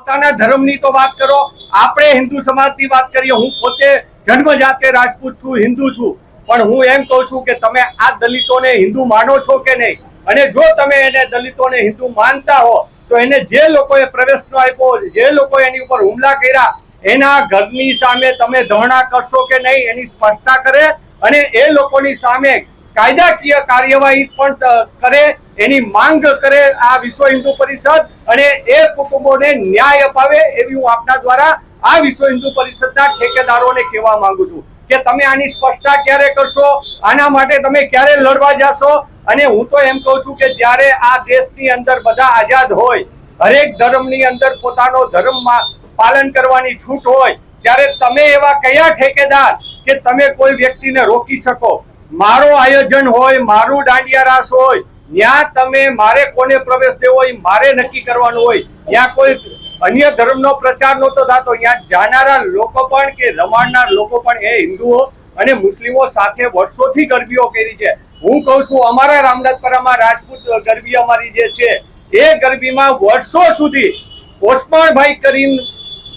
પોતાના ધર્મની તો વાત કરો. આપણે હિન્દુ સમાજની વાત કરીએ, હું પોતે જન્મ જાતે રાજપૂત છું, હિન્દુ છું. પણ હું એમ કહું છું કે તમે આ દલિતોને હિન્દુ માનો છો કે નહીં? અને જો તમે એને દલિતોને હિન્દુ માનતા હો, તો એને જે લોકોએ પ્રવેશ ન આપ્યો, જે લોકો એની ઉપર હુમલા કર્યા, એના ઘરની સામે તમે ધરણા કરશો કે નહીં, એની સ્પષ્ટતા કરે અને એ લોકોની સામે કાયદાકીય કાર્યવાહી પણ કરે એની માંગ કરે આ વિશ્વ હિન્દુ પરિષદ અને એ કુટુંબોને ન્યાય અપાવે એવી હું આપના દ્વારા આ વિશ્વ હિન્દુ પરિષદના ઠેકેદારોને કહેવા માંગુ છું કે તમે આની સ્પષ્ટતા ક્યારે કરશો? આના માટે તમે ક્યારે લડવા જાશો? અને હું તો એમ કહું છું કે જ્યારે આ દેશની અંદર બધા આઝાદ હોય, હરેક ધર્મની અંદર પોતાનો ધર્મમાં પાલન કરવાની છૂટ હોય, ત્યારે તમે એવા કયા ઠેકેદાર કે તમે કોઈ વ્યક્તિને રોકી શકો? મારો આયોજન હોય, મારું દાંડિયા રાસ હોય ત્યાં તમે મારે કોને પ્રવેશ દેવો હોય મારે નક્કી કરવાનું હોય ત્યાં કોઈ અન્ય ધર્મનો પ્રચાર નહોતો થતો, ત્યાં જાનારા લોકો પણ કે રમાડનાર લોકો પણ એ હિન્દુઓ અને મુસ્લિમો સાથે વર્ષોથી ગરબીઓ કરી છે. હું કહું છું, અમારા રામનાથપરામાં રાજપૂત ગરબી અમારી જે છે, એ ગરબીમાં વર્ષો સુધી ઓસમાણભાઈ કરીને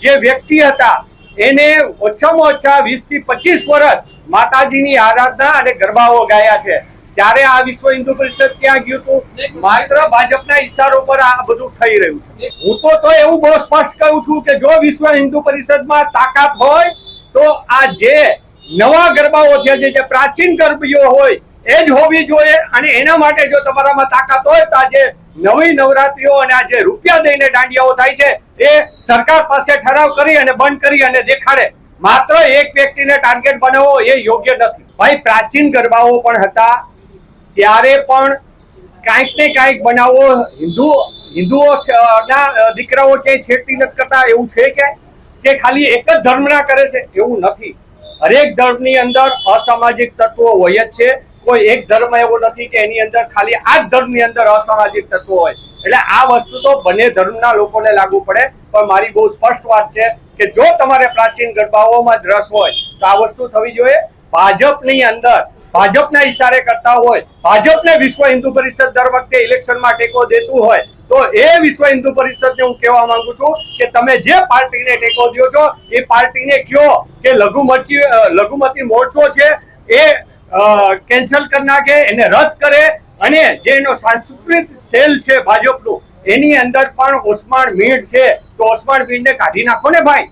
જે વ્યક્તિ હતા, એને ઓછામાં ઓછા વીસથી પચીસ વર્ષ માતાજીની આરાધના અને ગરબાઓ ગાયા છે. ત્યારે આ વિશ્વ હિન્દુ પરિષદ ક્યાં ગયું હતું? માત્ર ભાજપના ઈશારો પર આ બધું થઈ રહ્યું છે. હું તો તો એવું બહુ સ્પષ્ટ કહું છું કે જો વિશ્વ હિન્દુ પરિષદમાં તાકાત હોય, તો આ જે નવા ગરબાઓ છે, જે પ્રાચીન ગરબીઓ હોય, એ જ હોવી જોઈએ અને એના માટે જો તમારામાં તાકાત હોય, તો આજે નવી નવરાત્રીઓ અને આજે રૂપિયા દઈને દાંડિયાઓ થાય છે, એ સરકાર પાસે ઠરાવ કરી અને બંધ કરી અને દેખાડે. માત્ર એક વ્યક્તિને ટાર્ગેટ બનાવવો એ યોગ્ય નથી. ભાઈ, પ્રાચીન ગરબાઓ પણ હતા ત્યારે પણ કાંઈક ને કાંઈક બનાવો, હિન્દુ, હિન્દુઓ ના, દીકરાઓ ક્યાંય છેડતી નથી કરતા, એવું છે કે કે ખાલી એક જ ધર્મના કરે છે? એવું નથી. હરેક ધર્મની અંદર અસામાજિક તત્વો હોય જ છે. કોઈ એક ધર્મ એવો નથી કે એની અંદર ખાલી આ જ ધર્મની અંદર અસામાજિક તત્વો હોય. એટલે આ વસ્તુ તો બંને ધર્મના લોકોને લાગુ પડે. પણ મારી બહુ સ્પષ્ટ વાત છે કે જો તમારે પ્રાચીન ગરબાઓમાં જ રસ હોય, તો આ વસ્તુ થવી જોઈએ. ભાજપની અંદર ભાજપના ઈશારે કરતા હોય, ભાજપને વિશ્વ હિન્દુ પરિષદ દર વખતે ઇલેક્શનમાં ટેકો દેતું હોય, તો એ વિશ્વ હિન્દુ પરિષદને હું કહેવા માંગુ છું કે તમે જે પાર્ટીને ટેકો દો છો, એ પાર્ટીને કયો કે લઘુમતી લઘુમતી મોરચો છે, એ કેન્સલ કરી નાખે, એને રદ કરે, અને જે એનો સાંસ્કૃતિક સેલ છે ભાજપનું, એની અંદર પણ ઓસમાણ મીણ છે, તો ઓસમાણ મીણને કાઢી નાખો ને ભાઈ.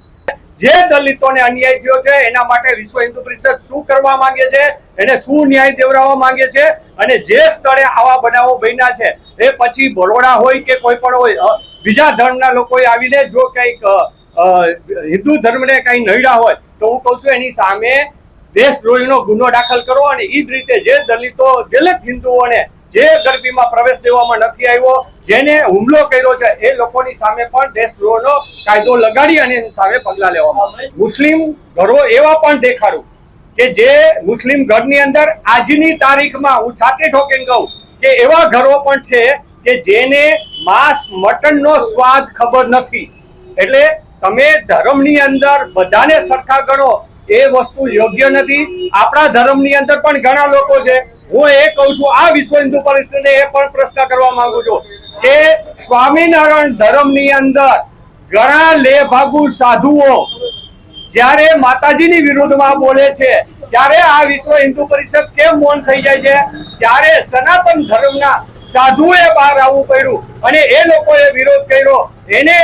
જે દલિતોને અન્યાય થયો છે, એના માટે વિશ્વ હિન્દુ પરિષદ શું કરવા માંગે છે, એને શું ન્યાય દેવડાવવા માંગે છે, અને જે સ્થળે આવા બનાવો બન્યા છે, એ પછી બરોડા હોય કે કોઈ પણ હોય બીજા ધર્મના લોકોએ આવીને જો કંઈક હિન્દુ ધર્મને કંઈ નડ્યા હોય, તો હું કહું છું એની સામે દેશદ્રોહીનો ગુનો દાખલ કરો, અને એ જ રીતે જે દલિતો, દલિત હિન્દુઓને જે ગરબીમાં પ્રવેશ દેવામાં નથી આવ્યો, જેને હુમલો કર્યો છે, એ લોકોની સામે પણ દેશદ્રોહનો કાયદો લગાડી અને સામે પગલા લેવામાં. મુસ્લિમ ઘરો એવા પણ દેખાડું કે જે મુસ્લિમ ઘરની અંદર આજની તારીખમાં હું છાતે ઠોકીને કહું કે એવા ઘરો પણ છે કે જેને માંસ મટનનો સ્વાદ ખબર નથી એટલે તમે ધર્મની અંદર બધાને સરખા ગણો એ વસ્તુ યોગ્ય નથી. આપણા ધર્મની અંદર પણ ઘણા લોકો છે. હું એ કહું છું, આ વિશ્વ હિન્દુ પરિષદને એ પણ પ્રશ્ન કરવા માંગુ છું કે સ્વામિનારાયણ ધર્મની અંદર ઘણા લે ભાગુ સાધુઓ જ્યારે માતાજીની વિરુદ્ધમાં બોલે છે, ત્યારે આ વિશ્વ હિન્દુ પરિષદ કેમ મૌન થઈ જાય છે? ત્યારે સનાતન ધર્મના સાધુએ બહાર આવવું પડ્યું અને એ લોકોએ વિરોધ કર્યો. એને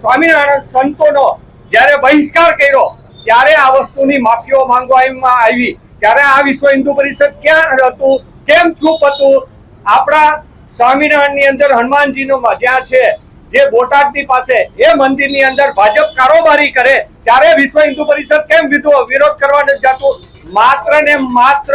સ્વામિનારાયણ સંતોનો જ્યારે બહિષ્કાર કર્યો ત્યારે આ વસ્તુની માફીઓ માંગવામાં આવી, ત્યારે આ વિશ્વ હિન્દુ પરિષદ ક્યાં હતું, કેમ ચૂપ હતું? આપણા સ્વામિનારાયણની અંદર હનુમાનજીનો જ્યાં છે, જે બોટાદની પાસે, એ મંદિરની અંદર ભાજપ કારોબારી કરે, ત્યારે વિશ્વ હિન્દુ પરિષદ કેમ વિધો- વિરોધ કરવા નથી જતું? માત્ર ને માત્ર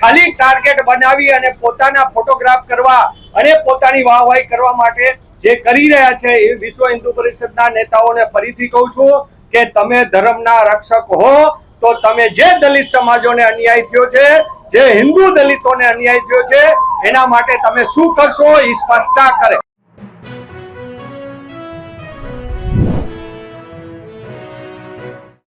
ખાલી ટાર્ગેટ બનાવી અને પોતાના ફોટોગ્રાફ કરવા અને પોતાની વાહવાહી કરવા માટે જે કરી રહ્યા છે એ વિશ્વ હિન્દુ પરિષદના નેતાઓને ફરીથી કહું છું કે તમે ધર્મના રક્ષક હો, તો તમે જે દલિત સમાજોને અન્યાય થયો છે, જે હિન્દુ દલિતોને અન્યાય થયો છે, એના માટે તમે શું કરશો? એ સ્પષ્ટતા કરે.